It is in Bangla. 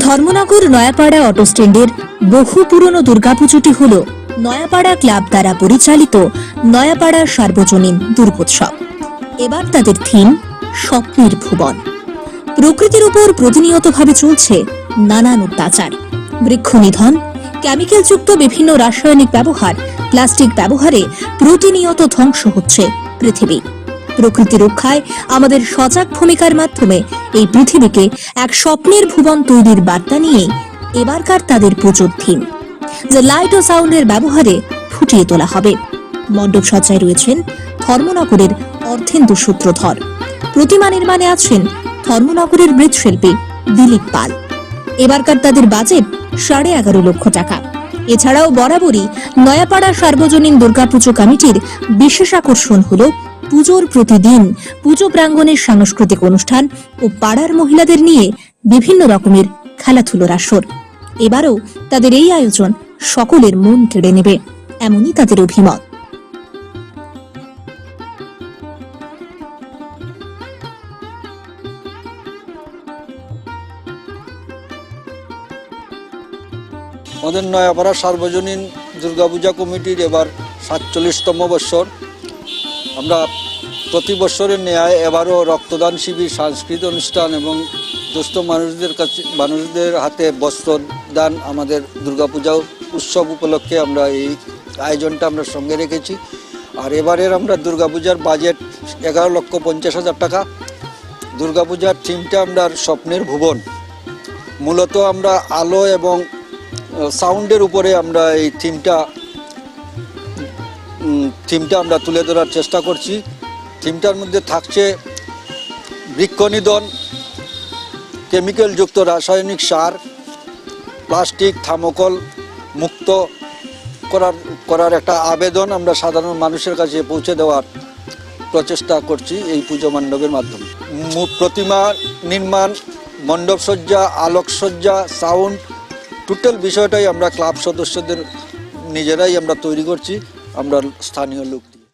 ধর্মনগর নয়াপাড়া অটো স্ট্যান্ডের বহু পুরনো দুর্গাপুজোটি হল নয়াপাড়া ক্লাব দ্বারা পরিচালিত নয়াপাড়া সার্বজনীন দুর্গোৎসব। এবার তাদের থিম স্বপ্নের ভুবন। প্রকৃতির উপর প্রতিনিয়তভাবে চলছে নানান অত্যাচার। বৃক্ষ নিধন কেমিক্যালযুক্ত বিভিন্ন রাসায়নিক ব্যবহার প্লাস্টিক ব্যবহারে প্রতিনিয়ত ধ্বংস হচ্ছে পৃথিবী। প্রকৃতি রক্ষায় আমাদের সজাগ ভূমিকার মাধ্যমে এই পৃথিবীকে এক স্বপ্নের ভুবন তৈরির বার্তা নিয়ে এবারকার তাদের পুজোর থিম যে লাইট ও সাউন্ডের ব্যবহারে ফুটিয়ে তোলা হবে। মণ্ডপ সজ্জায় রয়েছেন ধর্মনগরের অর্ধেন্দু সূত্রধর। প্রতিমা নির্মাণে আছেন ধর্মনগরের মৃৎশিল্পী দিলীপ পাল। এবারকার তাদের বাজেট সাড়ে এগারো লক্ষ টাকা। এছাড়াও বরাবরই নয়াপাড়া সার্বজনীন দুর্গাপুজো কমিটির বিশেষ আকর্ষণ হল পুজোর প্রতিদিন পুজো প্রাঙ্গণের সাংস্কৃতিক অনুষ্ঠান ও পাড়ার মহিলাদের নিয়ে বিভিন্ন রকমের খেলাধুলোর আসর। এবারও তাদের এই আয়োজন সকলের মন কেড়ে নেবে, এমনই তাদের অভিমত। আমাদের নয়াপাড়া সার্বজনীন দুর্গাপূজা কমিটির এবার সাতচল্লিশতম বৎসর। আমরা প্রতি বছরের ন্যায় এবারও রক্তদান শিবির, সাংস্কৃতিক অনুষ্ঠান এবং দুস্থ মানুষদের কাছে, মানুষদের হাতে বস্ত্র দান আমাদের দুর্গাপূজা উৎসব উপলক্ষে আমরা এই আয়োজনটা আমরা সঙ্গে রেখেছি। আর এবারের আমরা দুর্গাপূজার বাজেট এগারো লক্ষ পঞ্চাশ হাজার টাকা। দুর্গাপূজার থিমটা আমরা স্বপ্নের ভুবন। মূলত আমরা আলো এবং সাউন্ডের উপরে আমরা এই থিমটা থিমটা আমরা তুলে ধরার চেষ্টা করছি। থিমটার মধ্যে থাকছে বৃক্ষ বৃক্ষনিধন কেমিক্যালযুক্ত রাসায়নিক সার, প্লাস্টিক, থার্মোকল মুক্ত করার করার একটা আবেদন আমরা সাধারণ মানুষের কাছে পৌঁছে দেওয়ার প্রচেষ্টা করছি এই পুজো মণ্ডপের মাধ্যমে। প্রতিমা নির্মাণ, মণ্ডপসজ্জা, আলোকসজ্জা, সাউন্ড টোটাল বিষয়টাই আমরা ক্লাব সদস্যদের নিজেরাই আমরা তৈরি করছি। আমরা স্থানীয় লোক